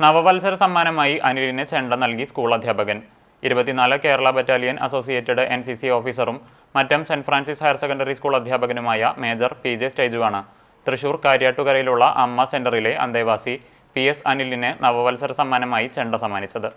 നവവത്സര സമ്മാനമായി അനിലിന് ചെണ്ട നൽകി സ്കൂൾ അധ്യാപകൻ. ഇരുപത്തിനാല് Kerala battalion associated N C C ഓഫീസറും Mattam Saint Francis higher secondary school അധ്യാപകനുമായ major P J സ്റ്റേജുവാണ്. തൃശൂർ കാര്യാട്ടുകരയിലുള്ള അമ്മ സെന്ററിലെ അന്തേവാസി പി എസ് അനിലിന് നവവത്സര സമ്മാനമായി ചെണ്ട സമ്മാനിച്ചത്.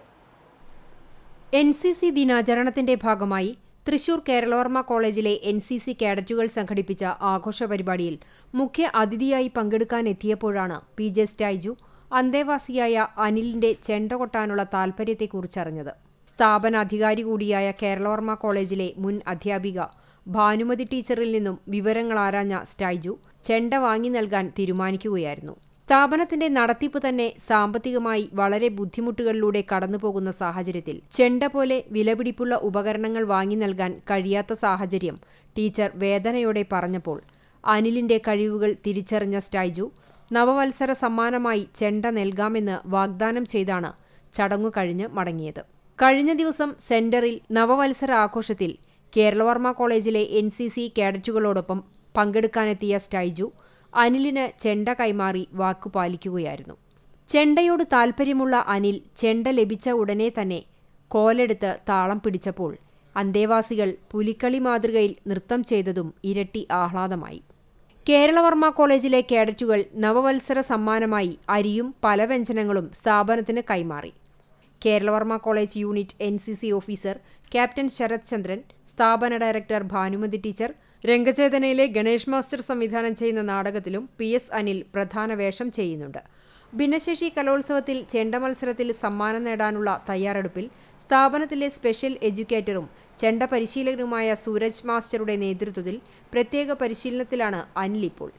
എൻ സി സി ദിനാചരണത്തിന്റെ ഭാഗമായി തൃശൂർ കേരളവർമ്മ കോളേജിലെ എൻ സി സി കേഡറ്റുകൾ സംഘടിപ്പിച്ച ആഘോഷ പരിപാടിയിൽ മുഖ്യ അതിഥിയായി പങ്കെടുക്കാനെത്തിയപ്പോഴാണ് പി ജെ സ്റ്റൈജു അന്തേവാസിയായ അനിലിന്റെ ചെണ്ട കൊട്ടാനുള്ള താൽപര്യത്തെക്കുറിച്ചറിഞ്ഞത്. സ്ഥാപനാധികാരി കൂടിയായ കേരളവർമ്മ കോളേജിലെ മുൻ അധ്യാപിക ഭാനുമതി ടീച്ചറിൽ നിന്നും വിവരങ്ങൾ ആരാഞ്ഞ സ്റ്റൈജു ചെണ്ട വാങ്ങി നൽകാൻ തീരുമാനിക്കുകയായിരുന്നു. സ്ഥാപനത്തിന്റെ നടത്തിപ്പ് തന്നെ സാമ്പത്തികമായി വളരെ ബുദ്ധിമുട്ടുകളിലൂടെ കടന്നുപോകുന്ന സാഹചര്യത്തിൽ ചെണ്ട പോലെ വിലപിടിപ്പുള്ള ഉപകരണങ്ങൾ വാങ്ങി നൽകാൻ കഴിയാത്ത സാഹചര്യം ടീച്ചർ വേദനയോടെ പറഞ്ഞപ്പോൾ അനിലിന്റെ കഴിവുകൾ തിരിച്ചറിഞ്ഞ സ്റ്റൈജു നവവത്സര സമ്മാനമായി ചെണ്ട നൽകാമെന്ന് വാഗ്ദാനം ചെയ്താണ് ചടങ്ങു കഴിഞ്ഞ് മടങ്ങിയത്. കഴിഞ്ഞ ദിവസം സെന്ററിൽ നവവത്സര ആഘോഷത്തിൽ കേരളവർമ്മ കോളേജിലെ എൻ സി സി കേഡറ്റുകളോടൊപ്പം പങ്കെടുക്കാനെത്തിയ സ്റ്റൈജു അനിലിന് ചെണ്ട കൈമാറി വാക്കു പാലിക്കുകയായിരുന്നു. ചെണ്ടയോട് താൽപ്പര്യമുള്ള അനിൽ ചെണ്ട ലഭിച്ച ഉടനെ തന്നെ കോലെടുത്ത് താളം പിടിച്ചപ്പോൾ അന്തേവാസികൾ പുലിക്കളി മാതൃകയിൽ നൃത്തം ചെയ്തതും ഇരട്ടി ആഹ്ലാദമായി. കേരളവർമ്മ കോളേജിലെ കേഡറ്റുകൾ നവവത്സര സമ്മാനമായി അരിയും പലവ്യഞ്ജനങ്ങളും സ്ഥാപനത്തിന് കൈമാറി. Keralavarma college unit N C C officer captain Sarath Chandran സ്ഥാപന ഡയറക്ടർ ഭാനുമതി ടീച്ചർ രംഗചേതനയിലെ ഗണേഷ് മാസ്റ്റർ സംവിധാനം ചെയ്യുന്ന നാടകത്തിലും പി എസ് അനിൽ പ്രധാന വേഷം ചെയ്യുന്നുണ്ട്. ഭിന്നശേഷി കലോത്സവത്തിൽ ചെണ്ട മത്സരത്തിൽ സമ്മാനം നേടാനുള്ള തയ്യാറെടുപ്പിൽ സ്ഥാപനത്തിലെ സ്പെഷ്യൽ എഡ്യൂക്കേറ്ററും ചെണ്ട പരിശീലകനുമായ സൂരജ് മാസ്റ്ററുടെ നേതൃത്വത്തിൽ പ്രത്യേക പരിശീലനത്തിലാണ് അനിൽ ഇപ്പോൾ.